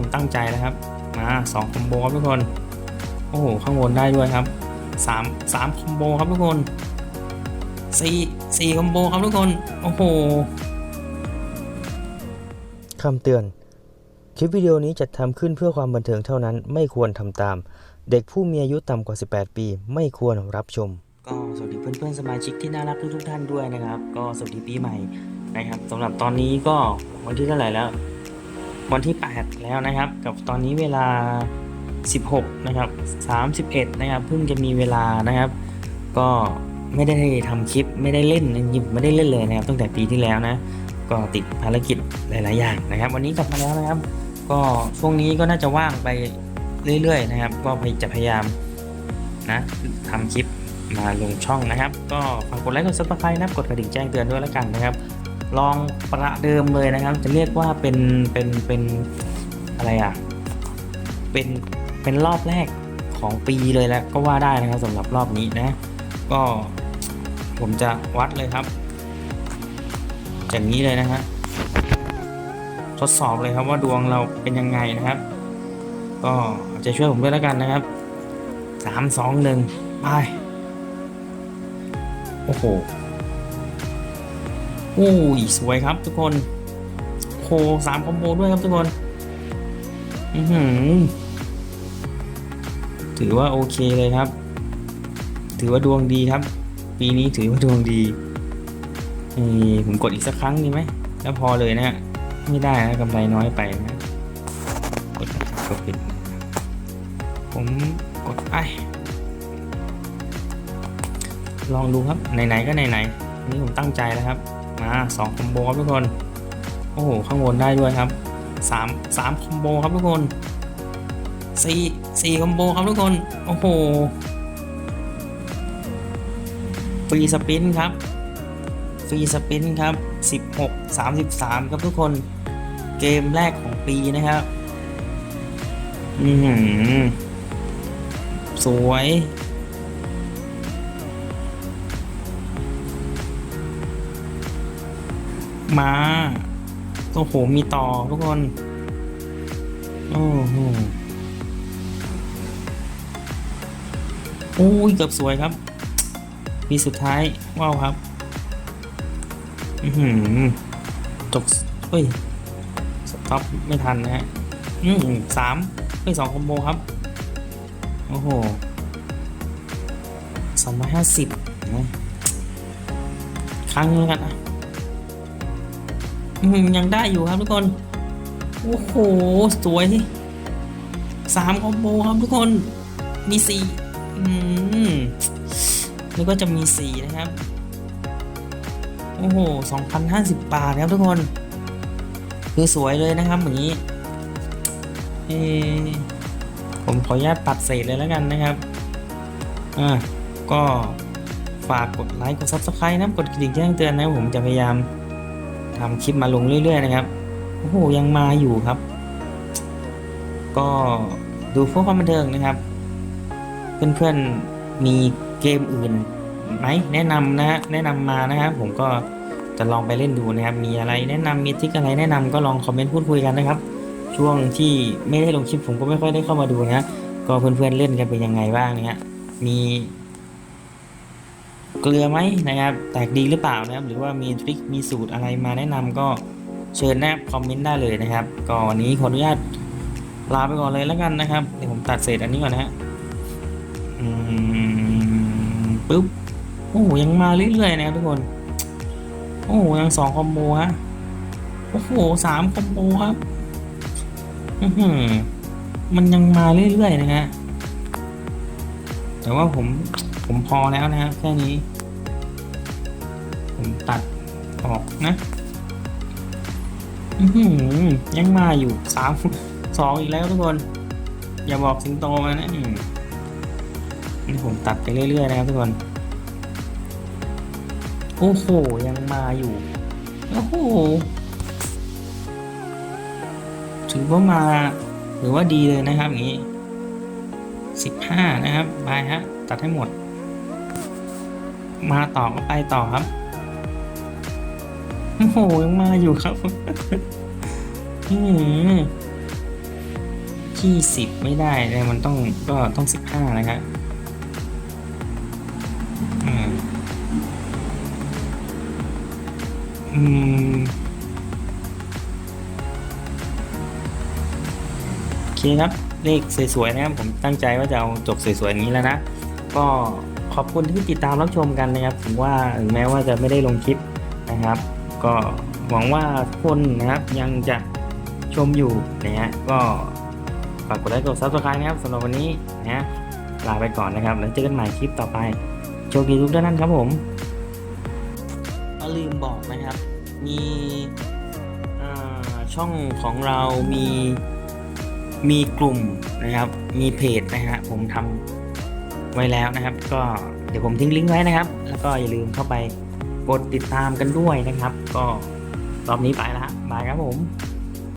ผมตั้งใจแล้วครับ มาสองคอมโบครับทุกคน โอ้โห ข้างบนได้ด้วยครับสามสามคอมโบครับทุกคนสี่สี่คอมโบครับทุกคน โอ้โหคำเตือน คลิปวิดีโอนี้จัดทำขึ้นเพื่อความบันเทิงเท่านั้น ไม่ควรทำตาม เด็กผู้มีอายุต่ำกว่า 18 ปี ไม่ควรรับชม ก็สวัสดีเพื่อนๆสมาชิกที่น่ารักทุกๆท่านด้วยนะครับ ก็สวัสดีปีใหม่นะครับสำหรับตอนนี้ก็วันที่เท่าไหร่แล้ว วันที่ 8 แล้วนะครับ กับตอนนี้เวลา 16 นะครับ 31 นะครับ เพิ่งจะมีเวลานะครับ ก็ไม่ได้ทำคลิปไม่ได้เล่นยิมไม่ได้เล่นเลยนะครับ ตั้งแต่ปีที่แล้วนะ ก็ติดภารกิจหลาย ๆ อย่างนะครับ วันนี้กลับมาแล้วนะครับ ก็ช่วงนี้ก็น่าจะว่างไปเรื่อย ๆ นะครับ ก็จะพยายามนะทำคลิปมาลงช่องนะครับ ก็ฝากกดไลค์กดซับสไครต์นับกดกระดิ่งแจ้งเตือนด้วยแล้วกันนะครับ ลองประเดิมเลยนะครับ จะเรียกว่าเป็นเป็นเป็นอะไรอะเป็นเป็นรอบแรกของปีเลยแล้วก็ว่าได้นะครับสำหรับรอบนี้นะ ก็ผมจะวัดเลยครับอย่างนี้เลยนะฮะทดสอบเลยครับว่าดวงเราเป็นยังไงนะครับ ก็จะช่วยผมด้วยแล้วกันนะครับสามสองหนึ่งไปโอ้โห อ้ยสวยครับทุกคนโคสามคอมโบด้วยครับทุกคน อือหือ ถือว่าโอเคเลยครับ ถือว่าดวงดีครับ ปีนี้ถือว่าดวงดีนี่ผมกดอีกสักครั้งดีไหม แล้วพอเลยนะฮะ ไม่ได้นะกำไรน้อยไปนะกดกดปิด ผมกดไปลองดูครับ ไหนๆ ก็ไหนๆนนี้ผมตั้งใจแล้วครับ มาสองคอมโบครับทุกคน โอ้โห ข้างบนได้ด้วยครับสามสามคอมโบครับทุกคนสี่สี่คอมโบครับทุกคน โอ้โหฟรีสปินครับฟรีสปินครับ16 33 ครับทุกคนเกมแรกของปีนะครับ อือหือสวย มาโอ้โห มีต่อทุกคน โอ้โหโอ้ยเกือบสวยครับปีสุดท้าย ว้าวครับ อือหือจบเฮ้ย สต็อปไม่ทันนะฮะ อืมสามเฮ้ยสองคอมโบครับ โอ้โหสองร้อยห้าสิบนะครั้งนึงกันนะอืม ยังได้อยู่ครับทุกคน โอ้โห สวยสามคอมโบครับทุกคน มีสี่อืมแล้วก็จะมีสี่นะครับ โอ้โหสองพันห้าสิบบาทครับทุกคน คือสวยเลยนะครับอย่างนี้เอผมขออนุญาตตัดเศษเลยแล้วกันนะครับ อ่า ก็ฝากกดไลค์ กด Subscribe นะ กดกระดิ่งแจ้งเตือนนะผมจะพยายาม ทำคลิปมาลงเรื่อย ๆ นะครับโอ้โหยังมาอยู่ครับ ก็ดูเพื่อความบันเทิงนะครับ เพื่อนๆมีเกมอื่นไหมแนะนำนะฮะแนะนำมานะครับผมก็จะลองไปเล่นดูนะครับ มีอะไรแนะนำมีทิกอะไรแนะนำก็ลองคอมเมนต์พูดคุยกันนะครับ ช่วงที่ไม่ได้ลงคลิปผมก็ไม่ค่อยได้เข้ามาดูนะ ก็เพื่อนๆเล่นกันเป็นยังไงบ้างนะฮะมี เกลือไหมนะครับ แตกดีหรือเปล่านะครับ หรือว่ามีทริค มีสูตรอะไรมาแนะนำก็เชิญนะคอมเมนต์ได้เลยนะครับ ก็วันนี้ขออนุญาตลาไปก่อนเลยแล้วกันนะครับ เดี๋ยวผมตัดเศษอันนี้ก่อนนะฮะปุ๊บ โอ้โหยังมาเรื่อยๆนะครับทุกคน โอ้โหยังสองคอมโบฮะ โอ้โหสามคอมโบครับ อือมันยังมาเรื่อยๆนะฮะแต่ว่าผมผมพอแล้วนะฮะแค่นี้ ผมตัดออกนะยังมาอยู่สามสองอีกแล้วทุกคน อย่าบอกสิงโตมานะนี่ผมตัดไปเรื่อยๆนะครับทุกคน โอ้โห ยังมาอยู่ โอ้โหถือว่ามาถือว่าดีเลยนะครับอย่างนี้สิบห้านะครับไปฮะตัดให้หมด มาต่อก็ไปต่อครับ โอ้โหยังมาอยู่ครับอืมยี่สิบไม่ได้นะมันต้องก็ต้องสิบห้านะครับอืมอืมโอเคครับ เลขสวยๆนะครับผมตั้งใจว่าจะเอาจบสวยๆอย่างนี้แล้วนะ ก็ขอบคุณที่ติดตามรับชมกันนะครับ ถึงว่าถึงแม้ว่าจะไม่ได้ลงคลิปนะครับ ก็หวังว่าคนนะครับยังจะชมอยู่นะฮะก็ฝากกดไลค์กดซับสไครต์นะครับสำหรับวันนี้นะฮะลาไปก่อนนะครับ แล้วเจอกันใหม่คลิปต่อไป โชคดีทุกท่านครับผมก็ลืมบอกนะครับ มีช่องของเรามีมีกลุ่มนะครับ มีเพจนะฮะผมทำไว้แล้วนะครับ ก็เดี๋ยวผมทิ้งลิงก์ไว้นะครับ แล้วก็อย่าลืมเข้าไป กดติดตามกันด้วยนะครับ ก็รอบนี้ไปแล้วฮะบายครับผม